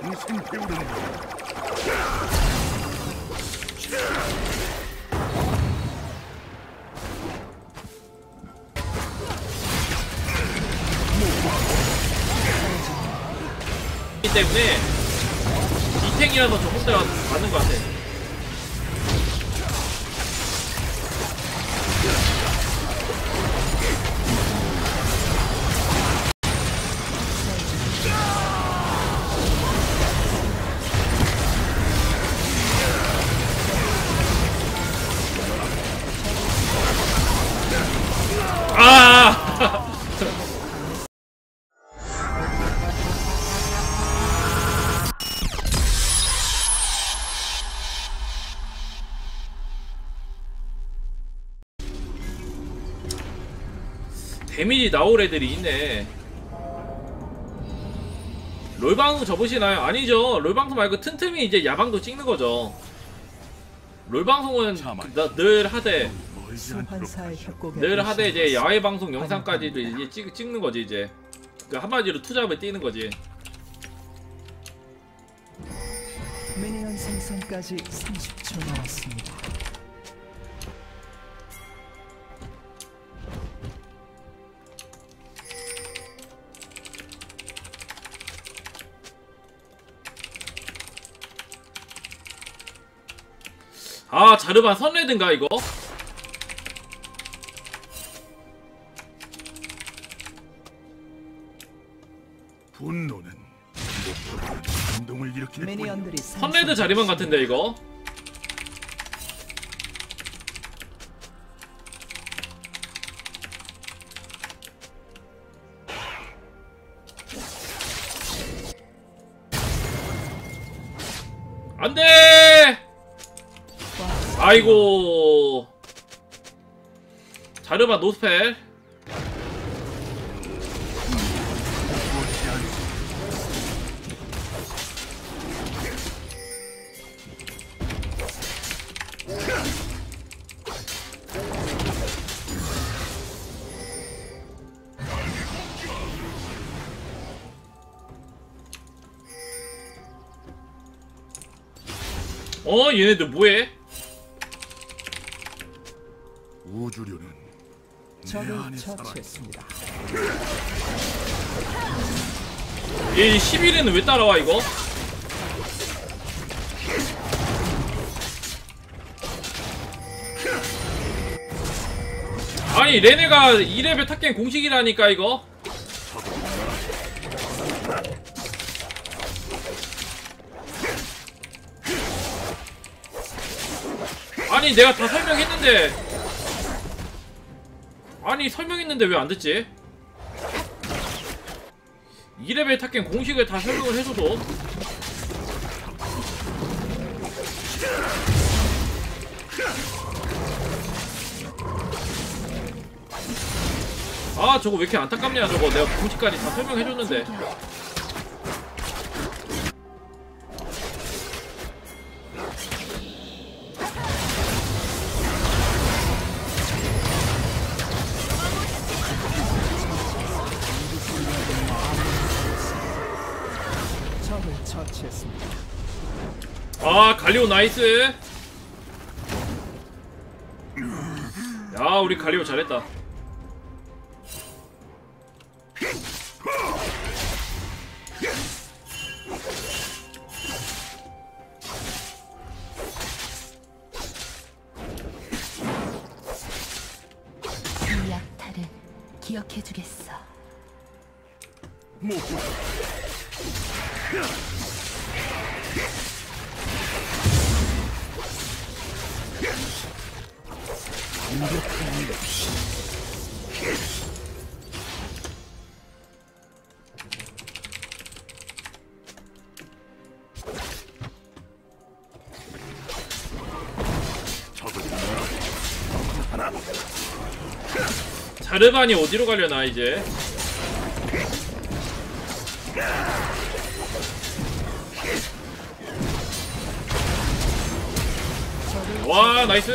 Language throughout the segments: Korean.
평생 배우는 때문에 이탱이라서 저 혼자 맞는 것 같아. 아! 데미지 나올 애들이 있네. 롤방송 접으시나요? 아니죠. 롤방송 말고 틈틈이 이제 야방도 찍는 거죠. 롤방송은 나- 늘 하되 늘 하되 이제 오신 야외 것을 방송 영상까지도 이제 찍, 찍는 거지 이제. 그 한마디로 투잡을 뛰는 거지. 미니언 생성까지 30초 남았습니다. 아 자르반 선레드인가 이거? 분노는 일으킬 뿐. 미니언들이 선레드 자리반 같은데 이거? 아이고 자르바 노스펠 어 얘네들 뭐해? 우주류는 내 안에 살아. 처치했습니다. 얘 11에는 왜 따라와 이거? 아니 레네가 2레벨 탑갱 공식이라니까 이거 아니 내가 다 설명했는데 아니 설명했는데 왜안 듣지? 2레벨 탑갱 공식을 다 설명을 해줘도. 아 저거 왜 이렇게 안타깝냐 저거. 내가 공식까지 다 설명해줬는데 갈리오 나이스. 야 우리 갈리오 잘했다. 이 약탈을 기억해주겠어. 자르반이 어디로 가려나 이제 와 나이스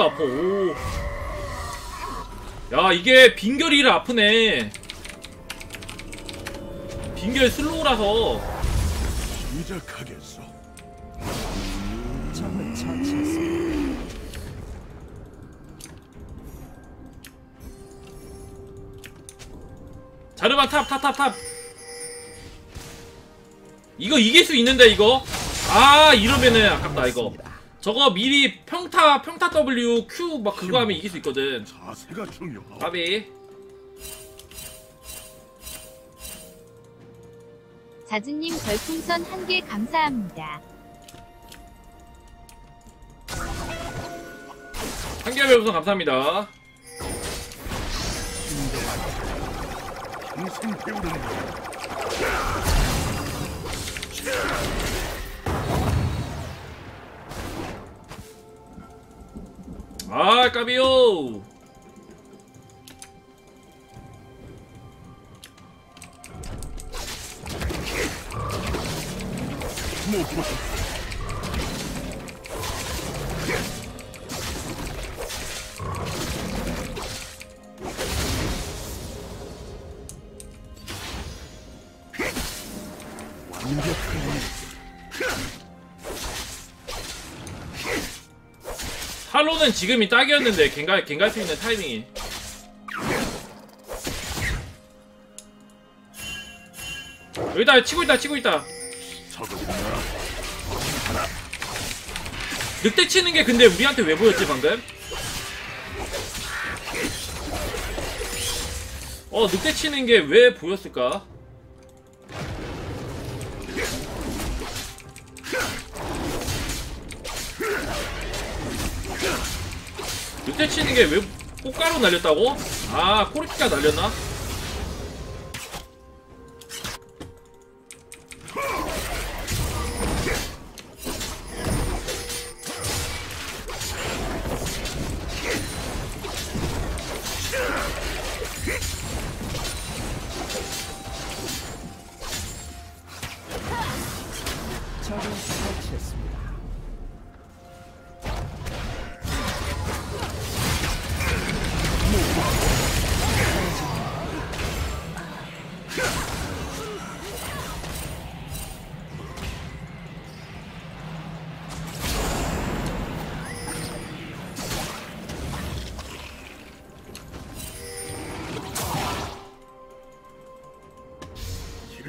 아프다 아파. 오. 야 이게 빈결이라 아프네. 빈결 슬로우라서. 시작하겠어. 적을 처치했습니다. 자르반 탑탑탑 탑. 이거 이길 수 있는데 이거? 아 이러면은 아깝다 이거 저거 미리 평타 평타 W Q 막 그거 하면 이길 수 있거든 자세가 중요하오. 까비 자주님 별풍선 한 개 감사합니다. 한결 별풍선 감사합니다 평생 배우는 거. 아 까비요! 못 할로는 지금이 딱이었는데 갱갈 갱갈 수 있는 타이밍이 여기다 치고 있다 치고 있다 늑대 치는 게 근데 우리한테 왜 보였지 방금? 어 늑대 치는 게 왜 보였을까? 늑대 치는 게 왜 꽃가루 날렸다고? 아 코르키가 날렸나?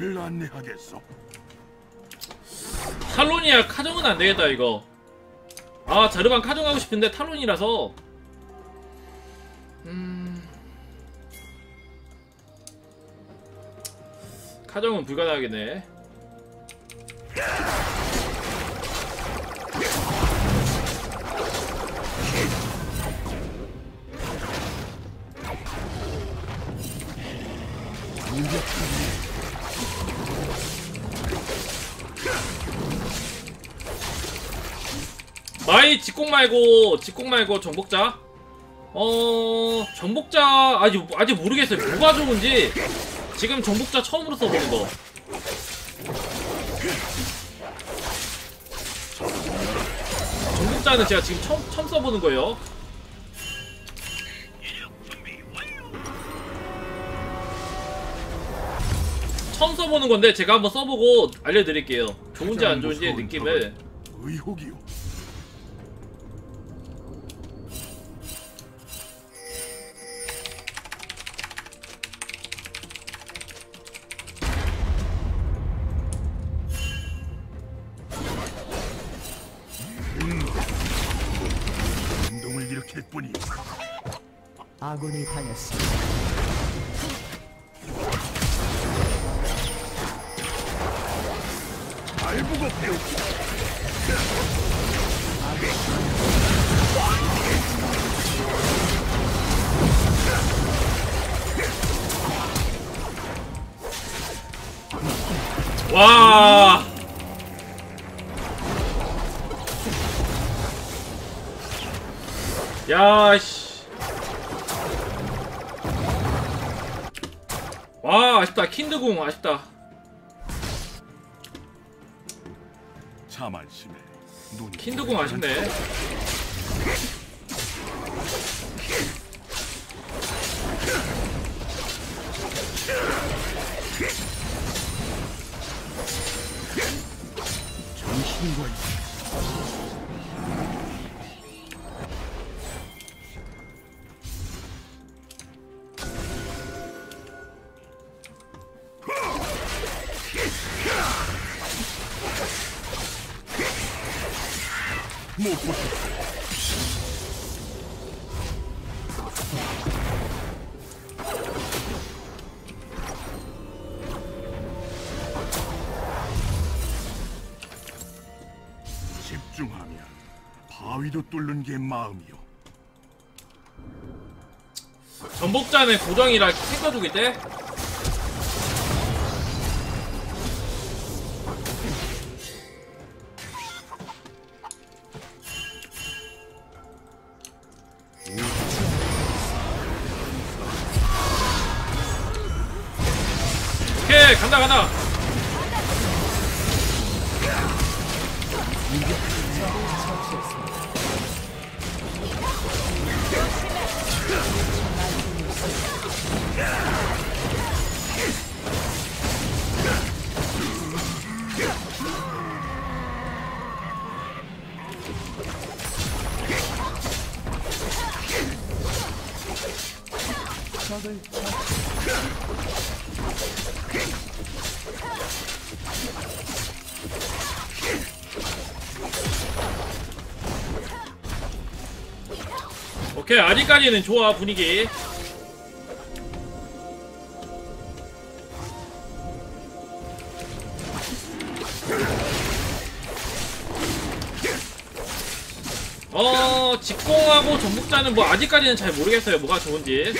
길을 안내하겠어. 탈론이야 카정은 안 되겠다 이거. 아 자르반 카정하고 싶은데 탈론이라서. 음. 카정은 불가능하겠네. 마이 직공 말고 직공 말고 정복자. 어 정복자 아직 아직 모르겠어요. 뭐가 좋은지 지금 정복자 처음으로 써보는 거. 정복자는 제가 지금 처음 처음 써보는 거예요. 처음 써보는 건데 제가 한번 써보고 알려드릴게요. 좋은지 안 좋은지 느낌을. 의혹이요. 아군이 당했습니다. 잘 보고 배우. 와. 야, 씨. 킨드궁 아쉽다. 자만심에 킨드궁 아쉽네. 집중하면 바위도 뚫는 게 마음이요. 전복자는 고정이라 챙겨주기 때 오케이 간다 간다. 적을 오케이 아직까지는 좋아 분위기. 어 직공하고 전복자는 뭐 아직까지는 잘 모르겠어요 뭐가 좋은지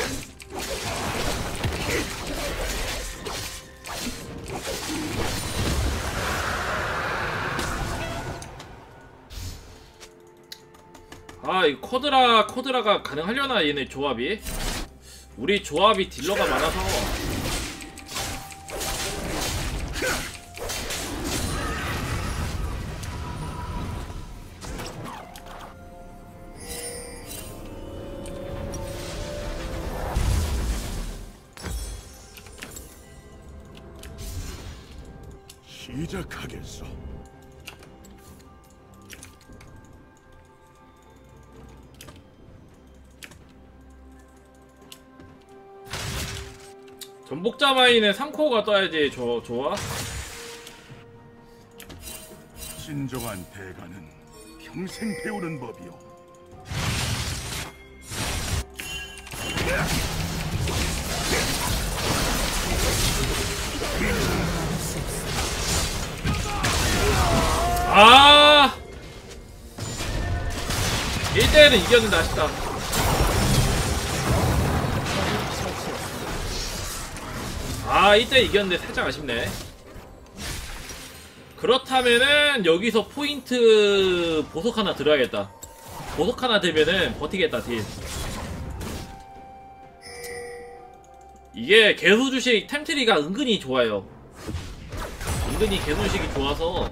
아, 이 코드라, 코드라가 가능하려나, 얘네 조합이? 우리 조합이 딜러가 많아서. 전복자 마인은 3코어가 떠야지 조, 좋아? 진정한 대가는 평생 배우는 법이요. 아! 1대1은 이겼는데 아쉽다. 아, 이때 이겼는데 살짝 아쉽네. 그렇다면은 여기서 포인트 보석 하나 들어야겠다. 보석 하나 들면은 버티겠다, 딜. 이게 개수 주식 템트리가 은근히 좋아요. 은근히 개수 주식이 좋아서.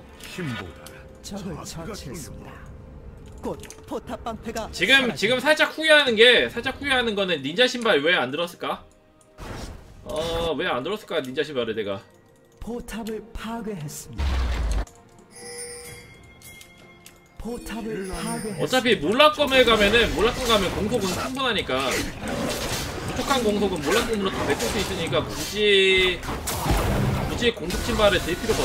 곧 포탑 방패가 지금. 지금 살짝 후회하는 게 살짝 후회하는 거는 닌자 신발 왜 안 들었을까? 어왜 안 들었을까 닌자 신발을 내가 포탑을 파괴했습니다. 포탑을 파괴했습니다. 어차피 몰락검에 가면은 몰락검 가면 공속은 충분하니까 부족한 공속은 몰락검으로 다 메꿀 수 있으니까 굳이 굳이 공속 신발을 들 필요가.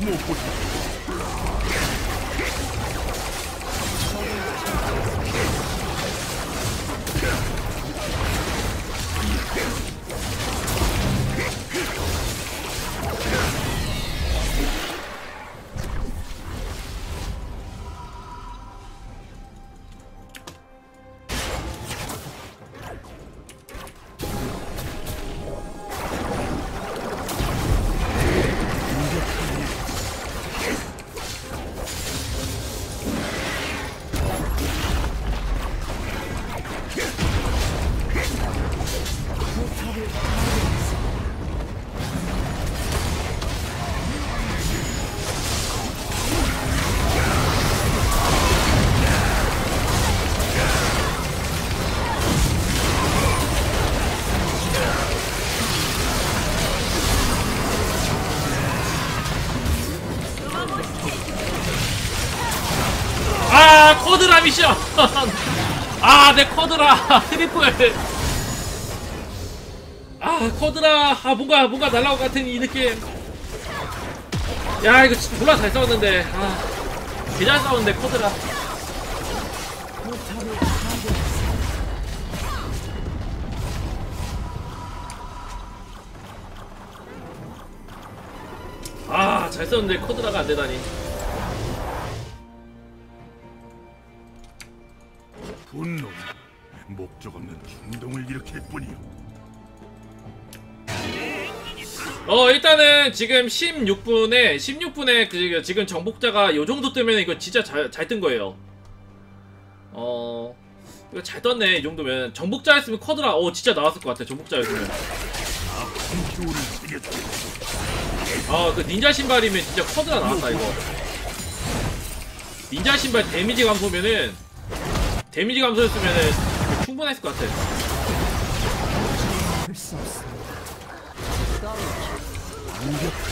못 보셨 아 쿼드라 미션. 아내 쿼드라. 트리플. 아 쿼드라. 아 뭔가 뭔가 날라올 것 같은 이 느낌 야 이거 진짜 졸라 잘 싸웠는데. 아 개잘 싸웠는데 파괴했습니다. 아잘 싸웠는데 쿼드라가 안 되다니 분노 목적 없는 충동을 일으킬 뿐이요 어 일단은 지금 16분에 16분에 그 지금 정복자가 요 정도 뜨면 이거 진짜 잘 잘 뜬 거예요. 어 이거 잘 떴네 이 정도면. 정복자였으면 쿼드라. 어 진짜 나왔을 것 같아 정복자였으면. 아 그 닌자 신발이면 진짜 쿼드라 나왔다 이거. 닌자 신발 데미지 감소면은 데미지 감소였으면은 충분했을 것 같아 할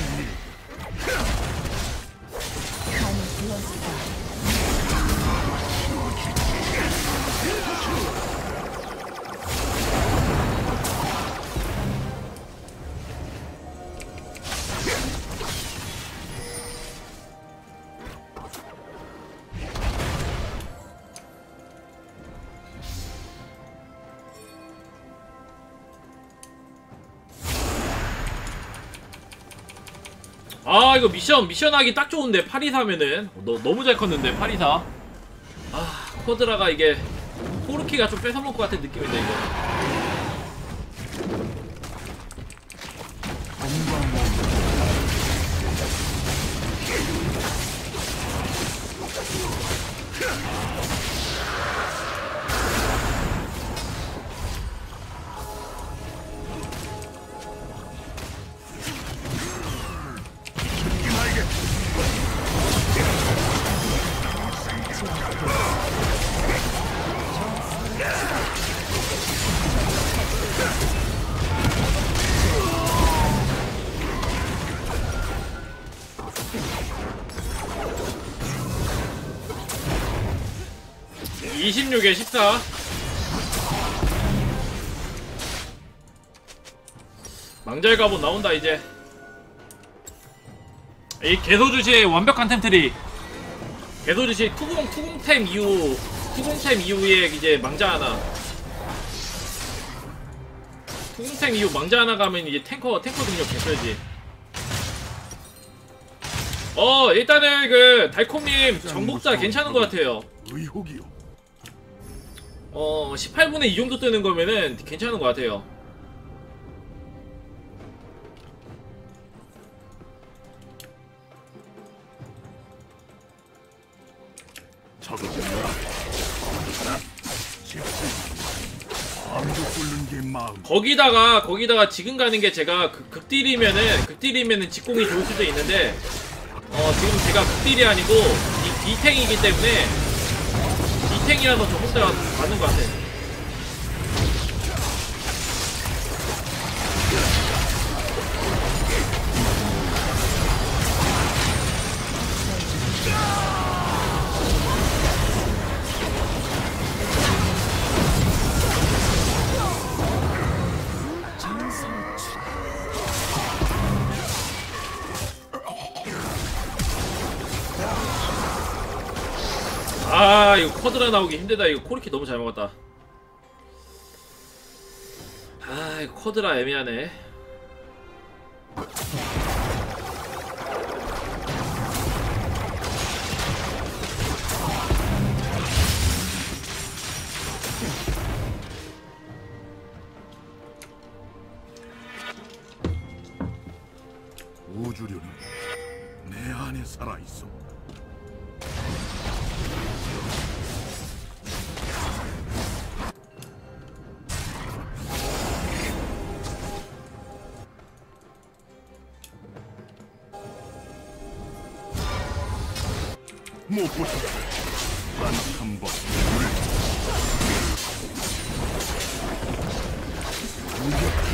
아 이거 미션 미션 하기 딱 좋은데 824면은. 너, 너무 잘 컸는데 824아 쿼드라가 이게 포르키가 좀 뺏어먹을 것 같은 느낌인데 이거 26에 14 망자의 갑옷 나온다 이제. 이 개소주시의 완벽한 템트리. 개소주시 투공 투공템 이후 투공템 이후에 이제 망자 하나. 투공템 이후 망자 하나 가면 이제 탱커 탱커 능력 개써야지. 어 일단은 그 달콤님 정복자 괜찮은 것 같아요. 의혹이요 어 18분에 이 정도 뜨는 거면은 괜찮은 것 같아요. 거기다가 거기다가 지금 가는 게 제가 극, 극딜이면은 극딜이면은 직공이 좋을 수도 있는데 어 지금 제가 극딜이 아니고 이 D탱이기 때문에 D탱이라서 조금더 맞는 것 같아. 쿼드라 나오기 힘들다 이거 코르키 너무 잘 먹었다. 아 이거 쿼드라 애매하네. 당하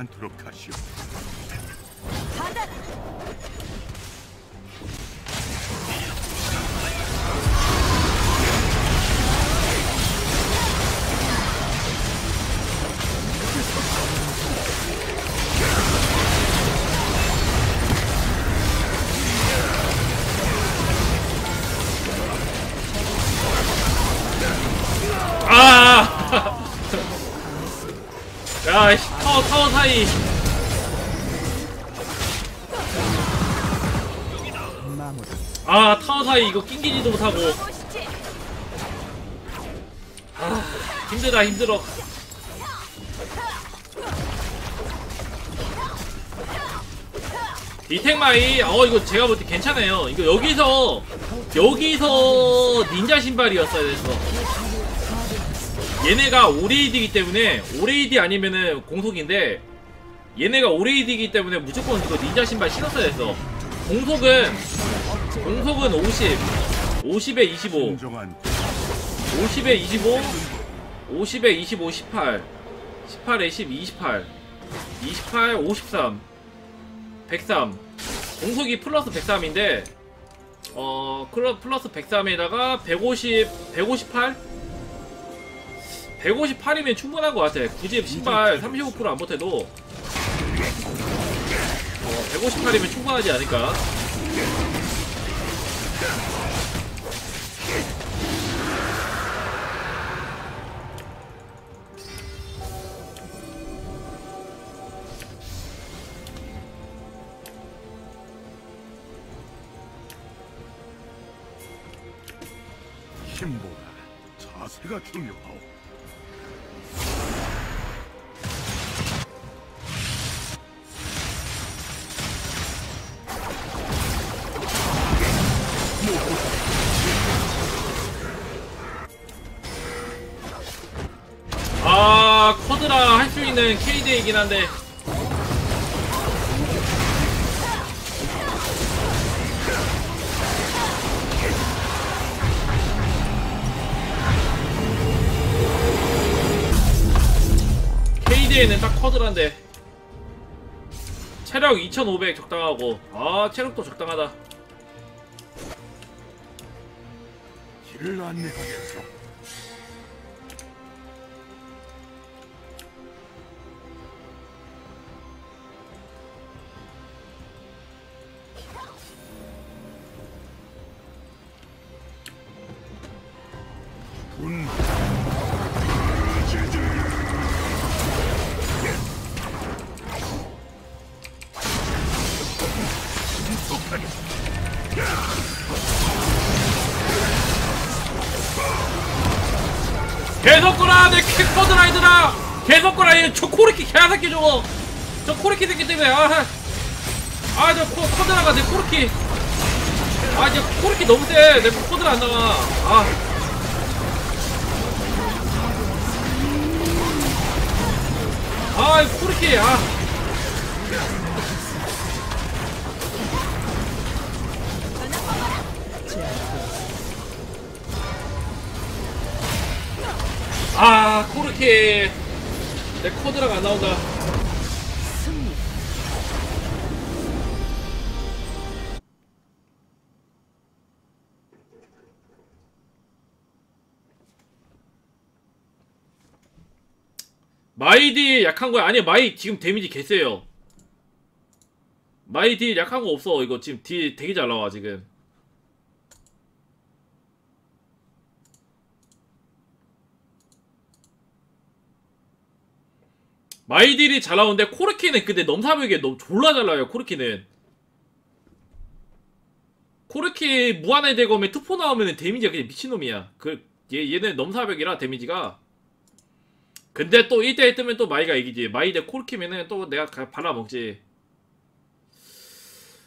않도록 하시오. 받아라. 사이. 아, 타워 사이 이거 낑기지도 못하고. 아, 힘들다, 힘들어. 이택마이, 어, 이거 제가 볼 때 괜찮아요. 이거 여기서, 여기서 닌자 신발이었어야 됐어. 얘네가 오레이드이기 때문에, 오레이드 아니면은 공속인데, 얘네가 오레이드이기 때문에 무조건 이거 닌자 신발 신었어야 됐어. 공속은, 공속은 50, 50에 25. 진정한 50에 25, 50에 25, 18, 18에 10, 28, 28, 53, 103. 공속이 플러스 103인데, 어, 플러스 103에다가 150, 158? 158이면 충분한 것 같아. 굳이 신발 35%안 못해도, 어, 158이면 충분하지 않을까. 힘보다 자세가 중요하 KD이긴 한데. KD에는 딱 커드란데. 체력 2500 적당하고. 아, 체력도 적당하다. 길을 안내하겠소. 계속 거라 내 킥커드 라이드라 계속 거라 이저 코르키 개새끼 저거! 저 코르키 새끼 때문에 아아저 코드라가 내 코르키. 아저 코르키 너무 세내 코드라 안 나와. 아 아, 코르키, 아. 아, 코르키. 내 코드라가 안 나온다. 마이디 약한 거야? 아니, 마이 지금 데미지 개쎄요. 마이 딜 약한 거 없어. 이거 지금 딜 되게 잘 나와, 지금. 마이 딜이 잘 나오는데, 코르키는 근데 넘사벽에 너무 졸라 잘 나와요, 코르키는. 코르키 무한의 대검에 투포 나오면 데미지가 그냥 미친놈이야. 그, 얘, 얘는 넘사벽이라 데미지가. 근데 또 1대1 뜨면 또 마이가 이기지. 마이 대 코르키면은 또 내가 가- 발라먹지.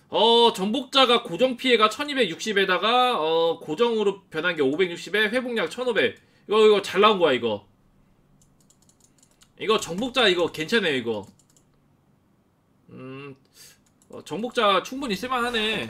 어, 정복자가 고정 피해가 1260에다가, 어, 고정으로 변한 게 560에 회복량 1500. 이거, 이거 잘 나온 거야, 이거. 이거 정복자 이거 괜찮아요, 이거. 음, 어, 정복자 충분히 쓸만 하네.